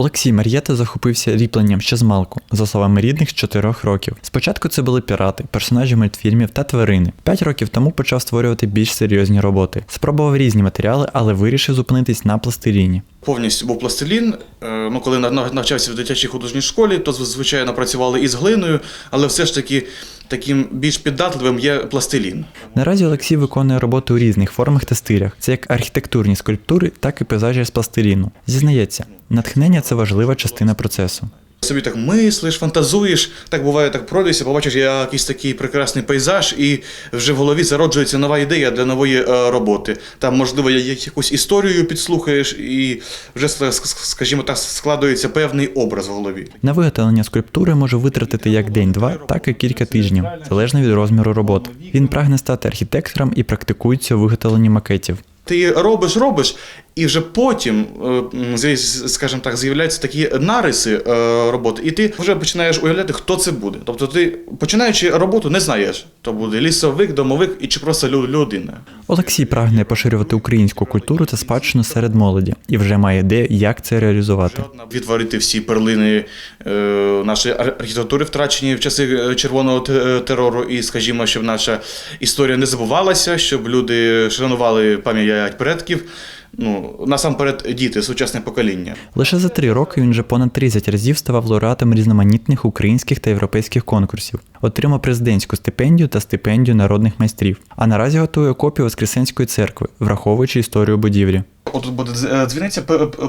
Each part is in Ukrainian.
Олексій Мар'єта захопився ріпленням ще з малку, за словами рідних з 4 років. Спочатку це були пірати, персонажі мультфільмів та тварини. П'ять років тому почав створювати більш серйозні роботи. Спробував різні матеріали, але вирішив зупинитись на пластиліні. Повністю був пластилін. Е, Ну, коли на- на- навчався в дитячій художній школі, то звичайно працювали із глиною, але все ж таки таким більш піддатливим є пластилін. Наразі Олексій виконує роботи у різних формах та стилях. Це як архітектурні скульптури, так і пейзажі з пластиліну. Зізнається, натхнення це важлива частина процесу. Собі так мислиш, фантазуєш. Так буває, так пройдешся, побачиш якийсь такий прекрасний пейзаж, і вже в голові зароджується нова ідея для нової е, роботи. Там, можливо, якусь історію підслухаєш, і вже, ск- ск- скажімо так, складується певний образ в голові. На виготовлення скульптури може витратити як день-два, так і кілька тижнів, залежно від розміру роботи. Він прагне стати архітектором і практикується у виготовленні макетів. Ти робиш, робиш, і вже потім, е, скажімо так, з'являються такі нариси е, роботи, і ти вже починаєш уявляти, хто це буде. Тобто ти, починаючи роботу, не знаєш, то буде лісовик, домовик і чи просто людина. Олексій прагне поширювати українську культуру та спадщину серед молоді і вже має ідею, як це реалізувати. Відтворити всі перлини е, нашої архітектури, втрачені в часи червоного терору, і, скажімо, щоб наша історія не забувалася, щоб люди шанували пам'ять предків. Ну, насамперед, діти, сучасне покоління. Лише за три роки він вже понад 30 разів ставав лауреатом різноманітних українських та європейських конкурсів, отримав президентську стипендію та стипендію народних майстрів. А наразі готує копію Воскресенської церкви, враховуючи історію будівлі. Отут буде е, дзвіниця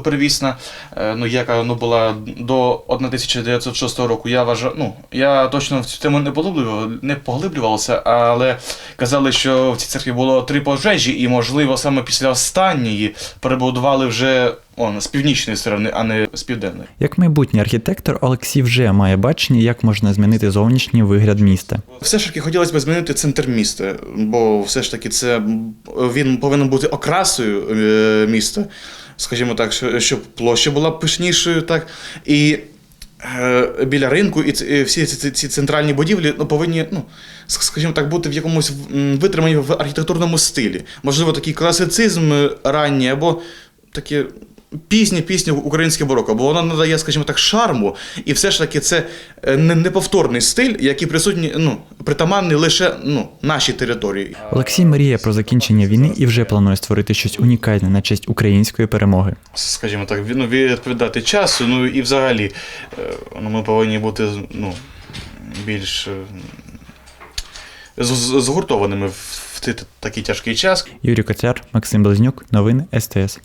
первісна, е, ну, яка ну, була до 1906 року. Я вважаю, ну, я точно в цю тему не поглиблював, не поглиблювався, але казали, що в цій церкві було три пожежі, і, можливо, саме після останньої перебудували вже он, з північної сторони, а не з південної. Як майбутній архітектор, Олексій вже має бачення, як можна змінити зовнішній вигляд міста. Все ж таки хотілося б змінити центр міста, бо все ж таки це він повинен бути окрасою е, міста, скажімо так, щоб площа була пишнішою, так і. е, Біля ринку і всі ці, ці, ці центральні будівлі ну, повинні, ну, скажімо так, бути в якомусь м, витримані в архітектурному стилі. Можливо, такий класицизм е, ранній або таке пізнє піснє українське бароко, бо воно надає, скажімо так, шарму, і все ж таки це е, не- неповторний стиль, який присутній, ну, притаманний лише ну, нашій території. Olексій мріє про закінчення війни і вже планує створити щось унікальне на честь української перемоги. Скажімо так, ну, відповідати часу, ну і взагалі е, ну, ми повинні бути ну, більш е, згуртованими в в такий тяжкий час. Юрій Коцяр, Максим Близнюк, новини СТС.